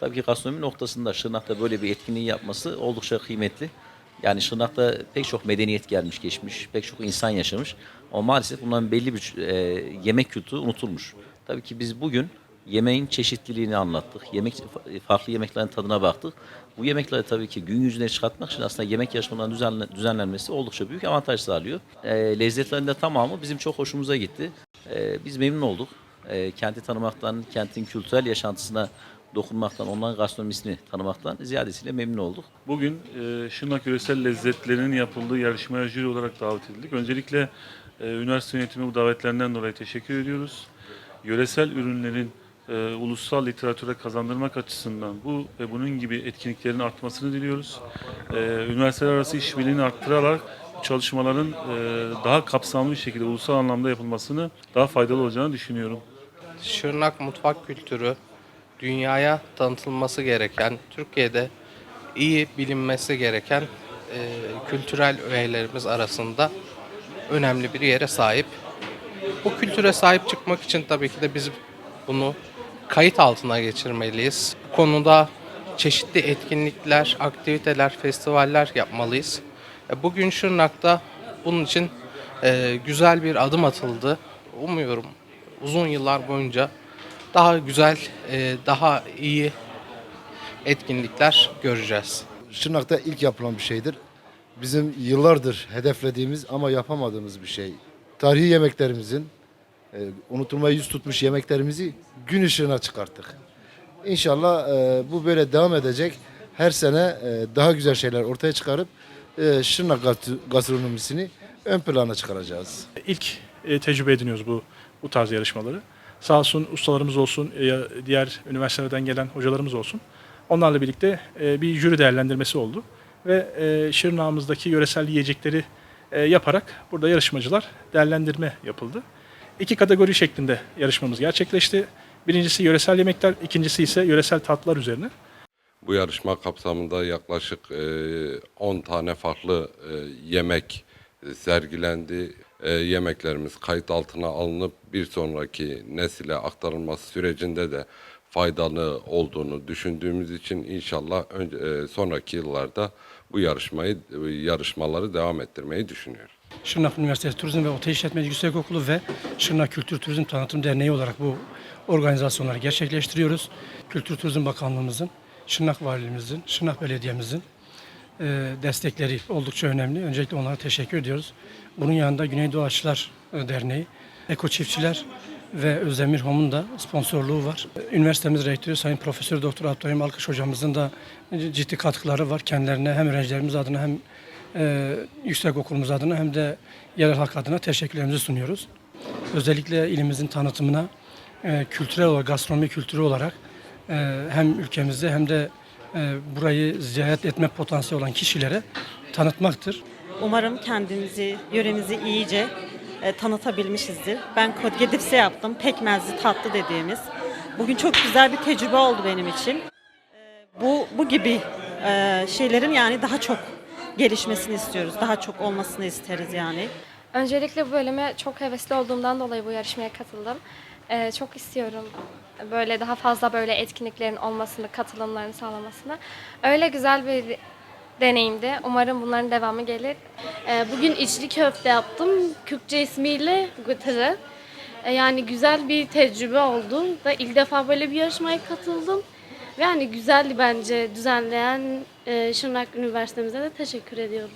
Tabii ki gastronomi noktasında Şırnak'ta böyle bir etkinliği yapması oldukça kıymetli. Yani Şırnak'ta pek çok medeniyet gelmiş geçmiş, pek çok insan yaşamış. Ama maalesef bunların belli bir e, yemek kültürü unutulmuş. Tabii ki biz bugün yemeğin çeşitliliğini anlattık. Yemek farklı yemeklerin tadına baktık. Bu yemekleri tabii ki gün yüzüne çıkartmak için aslında yemek yarışmalarının düzenle, düzenlenmesi oldukça büyük avantaj sağlıyor. E, lezzetlerin de tamamı bizim çok hoşumuza gitti. E, biz memnun olduk. E, kenti tanımaktan, kentin kültürel yaşantısına dokunmaktan, onların gastronomisini tanımaktan ziyadesiyle memnun olduk. Bugün e, Şırnak Yöresel Lezzetlerinin yapıldığı yarışmaya jüri olarak davet edildik. Öncelikle e, üniversite yönetimi bu davetlerinden dolayı teşekkür ediyoruz. Yöresel ürünlerin e, ulusal literatüre kazandırmak açısından bu ve bunun gibi etkinliklerin artmasını diliyoruz. E, üniversiteler arası işbirliğini arttırarak çalışmaların e, daha kapsamlı bir şekilde ulusal anlamda yapılmasını daha faydalı olacağını düşünüyorum. Şırnak mutfak kültürü dünyaya tanıtılması gereken, Türkiye'de iyi bilinmesi gereken e, kültürel öğelerimiz arasında önemli bir yere sahip. Bu kültüre sahip çıkmak için tabii ki de biz bunu kayıt altına geçirmeliyiz. Bu konuda çeşitli etkinlikler, aktiviteler, festivaller yapmalıyız. E, Bugün Şırnak'ta bunun için e, güzel bir adım atıldı. Umuyorum uzun yıllar boyunca daha güzel, e, daha iyi etkinlikler göreceğiz. Şırnak'ta ilk yapılan bir şeydir. Bizim yıllardır hedeflediğimiz ama yapamadığımız bir şey. Tarihi yemeklerimizin, e, unutulmaya yüz tutmuş yemeklerimizi gün ışığına çıkarttık. İnşallah e, bu böyle devam edecek. Her sene e, daha güzel şeyler ortaya çıkarıp e, Şırnak gastro- gastronomisini ön plana çıkaracağız. İlk e, tecrübe ediniyoruz bu bu tarz yarışmaları. Sağ olsun ustalarımız olsun, e, diğer üniversitelerden gelen hocalarımız olsun. Onlarla birlikte e, bir jüri değerlendirmesi oldu ve e, Şırnağımızdaki yöresel yiyecekleri e, yaparak burada yarışmacılar değerlendirme yapıldı. İki kategori şeklinde yarışmamız gerçekleşti. Birincisi yöresel yemekler, ikincisi ise yöresel tatlılar üzerine. Bu yarışma kapsamında yaklaşık e, 10 tane farklı e, yemek sergilendi. E, Yemeklerimiz kayıt altına alınıp bir sonraki nesile aktarılması sürecinde de faydalı olduğunu düşündüğümüz için inşallah önce, e, sonraki yıllarda bu yarışmayı e, yarışmaları devam ettirmeyi düşünüyoruz. Şırnak Üniversitesi Turizm ve Otel İşletmeci Yüksekokulu ve Şırnak Kültür Turizm Tanıtım Derneği olarak bu organizasyonları gerçekleştiriyoruz. Kültür Turizm Bakanlığımızın, Şırnak Valiliğimizin, Şırnak Belediye'mizin destekleri oldukça önemli. Öncelikle onlara teşekkür ediyoruz. Bunun yanında Güneydoğu Aşçılar e, Derneği, Eko Çiftçiler ve Özdemir Hom'un da sponsorluğu var. Üniversitemiz rektörü Sayın Profesör Doktor Abdurrahim Alkış hocamızın da ciddi katkıları var. Kendilerine hem öğrencilerimiz adına hem e, yüksek okulumuz adına hem de yerel halk adına teşekkürlerimizi sunuyoruz. Özellikle ilimizin tanıtımına e, kültürel olarak, gastronomi kültürü olarak e, hem ülkemizde hem de e, burayı ziyaret etme potansiyeli olan kişilere tanıtmaktır. Umarım kendimizi, yöremizi iyice e, tanıtabilmişizdir. Ben kodgedipse yaptım. Pekmezli tatlı dediğimiz. Bugün çok güzel bir tecrübe oldu benim için. E, bu bu gibi e, şeylerin yani daha çok gelişmesini istiyoruz. Daha çok olmasını isteriz yani. Öncelikle bu bölüme çok hevesli olduğumdan dolayı bu yarışmaya katıldım. Ee, çok istiyorum böyle daha fazla böyle etkinliklerin olmasını, katılımlarını sağlamasını. Öyle güzel bir deneyimdi. Umarım bunların devamı gelir. Ee, Bugün içli köfte yaptım. Kürtçe ismiyle gıtırı. Ee, Yani güzel bir tecrübe oldu. Ve ilk defa böyle bir yarışmaya katıldım. Ve yani güzeldi bence düzenleyen e, Şırnak Üniversitemize de teşekkür ediyorum.